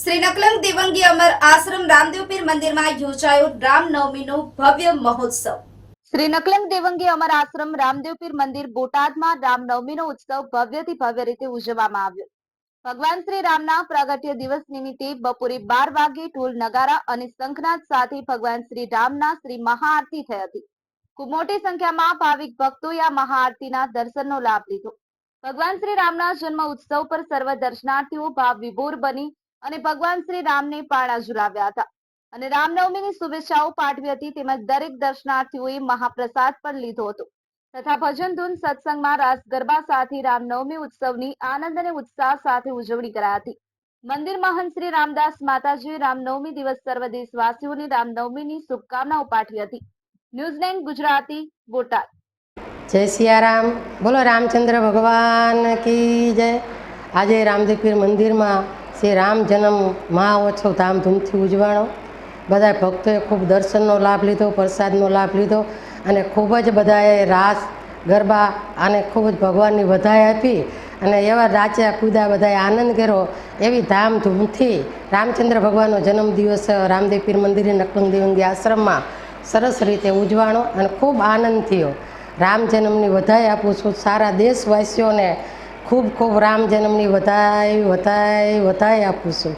શ્રી નકલંગ અમર આશ્રમ રામદેવપીર મંદિરમાં યોજાયો રામનવમીનો ભવ્ય મહોત્સવ. શ્રી દેવંગી અમર આશ્રમ રામદેવપીર મંદિર બોટાદમાં રામનવમીનો ઉત્સવ ભવ્યથી ભવ્ય રીતે ઉજવવામાં આવ્યો. ભગવાન શ્રી રામના પ્રાગટ્ય દિવસ નિમિત્તે બપોરે બાર વાગે ઢોલ નગારા અને શંખનાદ સાથે ભગવાન શ્રી રામના શ્રી મહાઆરતી થઈ હતી. ખૂબ મોટી સંખ્યામાં ભાવિક ભક્તોએ આ મહાઆરતીના દર્શનનો લાભ લીધો. ભગવાન શ્રી રામના જન્મ ઉત્સવ પર સર્વ દર્શનાર્થીઓ ભાવ વિભોર બની અને ભગવાન શ્રી રામને પાણા ઝુલાવ્યા હતા. અને રામનવમીની શુભેચ્છાઓ પાઠવી હતી તેમજ દરેક દર્શનાર્થીઓએ મહાપ્રસાદ પણ લીધો હતો. તથા ભજન ધૂન સત્સંગમાં રાસ ગરબા સાથે રામનવમી ઉત્સવની આનંદ અને ઉત્સાહ સાથે ઉજવણી કરાઈ હતી. મંદિર મહંત શ્રી રામદાસ માતાજીએ રામનવમી દિવસ સર્વ દેશવાસીઓને રામનવમીની શુભકામનાઓ પાઠવી હતી. ન્યૂઝ ગુજરાતી, બોટાદ. જય સિયારામ. બોલો રામચંદ્ર ભગવાન કી જય. આજે રામદેવપીર મંદિરમાં શ્રી રામ જન્મ મહાઉત્સવ ધામધૂમથી ઉજવાણો. બધા ભક્તોએ ખૂબ દર્શનનો લાભ લીધો, પ્રસાદનો લાભ લીધો અને ખૂબ જ બધાએ રાસ, ગરબા અને ખૂબ જ ભગવાનની વધાઈ આપી અને એવા રાચ્યા કુદા બધાએ આનંદ કર્યો. એવી ધામધૂમથી રામચંદ્ર ભગવાનનો જન્મદિવસ રામદેવપીર મંદિરે નકલંગ દેવંગી આશ્રમમાં સરસ રીતે ઉજવાણો અને ખૂબ આનંદ થયો. રામ જન્મની વધાઈ આપું છું સારા દેશવાસીઓને ખૂબ ખૂબ રામ જન્મની વધાય વધાય વધાય આપું છું.